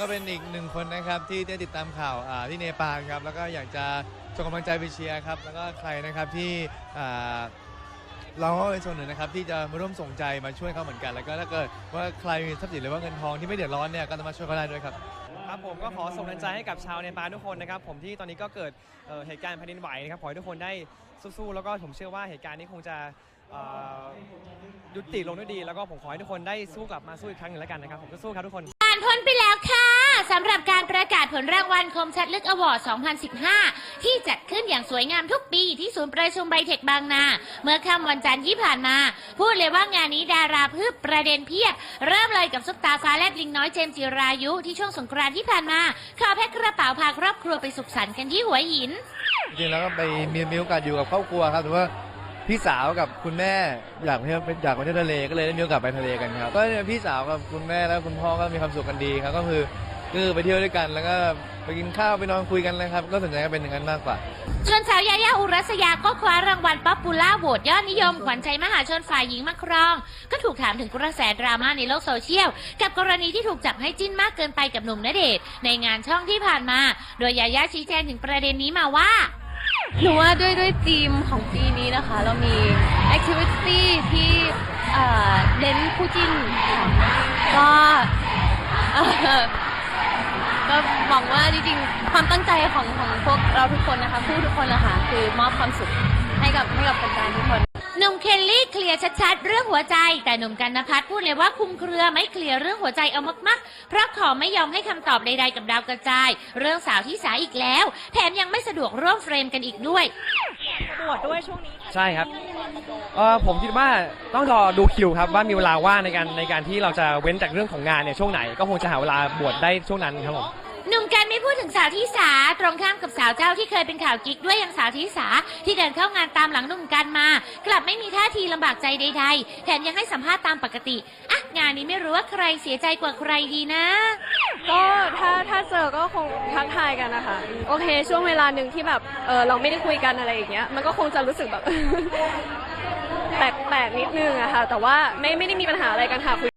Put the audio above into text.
ก็เป็นอีกหนึ่งคนนะครับที่ได้ติดตามข่าวอ่าที่เนปาลครับแล้วก็อยากจะส่งกำลังใจไปเชียร์ครับแล้วก็ใครนะครับที่อ่าเราก็เป็นส่วนหนึ่งนะครับที่จะมาร่วมส่งใจมาช่วยเขาเหมือนกัน แล้วก็ถ้าเกิดว่าใครมีทรัพย์สินหรือว่าเงินทองที่ไม่เดือดร้อนเนี่ยก็สามารถช่วยเขาได้ด้วยครับ ครับผมก็ขอส่งกำลังใจให้กับชาวเนปาลทุกคนนะครับ ผมที่ตอนนี้ก็เกิดเอ่อเหตุการณ์แผ่นดินไหวนะครับขอให้ทุกคนได้สู้ๆแล้วก็ผมเชื่อว่าเหตุการณ์นี้คงจะเอ่อยุติลงด้วยดี แล้วก็ผมขอให้ทุกคนได้สู้กลับมาสู้อีกครั้งหนึ่งแล้วกันนะครับผมก็สู้ครับทุกคน ผ่านพ้นไปแล้วค่ะ สำหรับการประกาศผลรางวัลคมชัดลึกอวอร์ด 2015 ที่จัดขึ้นอย่างสวยงามทุกปีที่ศูนย์ประชุมไบเทคบางนา เมื่อค่ำวันจันทร์ที่ผ่านมา พูดเลยว่างานนี้ดาราพืบประเด็นเพียบ เริ่มเลยกับซุปตาฟ้าแลบลิงน้อยเจมส์จิรายุที่ช่วงสงกรานต์ที่ผ่านมาขอแพ็คกระเป๋าพาครอบครัวไปสุขสันต์กันที่หัวหิน จริงๆแล้วก็ไปมีมีโอกาสอยู่กับครอบครัวครับแต่ว่าพี่สาวกับคุณแม่อยากไปเที่ยวอยากไปเที่ยวทะเลก็เลยได้มีโอกาสไปทะเลกันครับก็พี่สาวกับคุณแม่แล้วคุณพ่อก็มีความสุขกันดีครับก็คือ คือไปเที่ยวด้วยกัน แล้วก็ไปกินข้าวไปนอนคุยกันนะครับ ก็สนใจก็เป็นอย่างนั้นมากกว่า ส่วนสาวยายาอุรัสยาก็คว้ารางวัลป๊อปปูล่าโหวตยอดนิยม ขวัญใจมหาชนฝ่ายหญิงมาครอง ก็ถูกถามถึงกระแสดราม่าในโลกโซเชียล กับกรณีที่ถูกจับให้จิ้นมากเกินไปกับหนุ่มณเดชน์ในงานช่องที่ผ่านมา โดยยายาชี้แจงถึงประเด็นนี้มาว่า หนูว่าด้วยด้วยธีมของปีนี้นะคะ เรามี activity ที่เอ่อเน้นคู่จิ้นค่ะก็เอ่อ ก็หวังว่าจริงๆ ความตั้งใจของของพวกเราทุกคนนะคะผู้ทุกคนนะคะคือมอบความสุขให้กับให้กับแฟนๆทุกคน หนุ่มเคลลี่เคลียร์ชัดๆ เรื่องหัวใจ แต่หนุ่มกันนพัฒน์พูดเลยว่าคุมเครือไม่เคลียร์เรื่องหัวใจเอามากๆ เพราะขอไม่ยอมให้คำตอบใดๆกับดาวกระจาย เรื่องสาวที่สาอีกแล้ว แถมยังไม่สะดวกร่วมเฟรมกันอีกด้วยตรวจด้วยช่วงนี้ ใช่ครับเออผมคิดว่าต้องรอดูคิวครับว่ามีเวลาว่างในการในการที่เราจะเว้นจากเรื่องของงานเนี่ยช่วงไหนก็คงจะหาเวลาบวชได้ช่วงนั้นครับผม หนุ่มกันไม่พูดถึงสาวที่สาตรงข้ามกับสาวเจ้าที่เคยเป็นข่าวกิ๊กด้วยอย่างสาวที่สาที่เดินเข้างานตามหลังหนุ่มกันมา กลับไม่มีท่าทีลำบากใจใดๆแถมยังให้สัมภาษณ์ตามปกติอะงานนี้ไม่รู้ว่าใครเสียใจกว่าใครดีนะ ก็ถ้าถ้าเจอก็คงทักทายกันนะคะโอเค ช่วงเวลาหนึ่งที่แบบเออเราไม่ได้คุยกันอะไรอย่างเงี้ยมันก็คงจะรู้สึกแบบ แปลกๆนิดนึงอะค่ะ แต่ว่าไม่ไม่ได้มีปัญหาอะไรกันค่ะคุย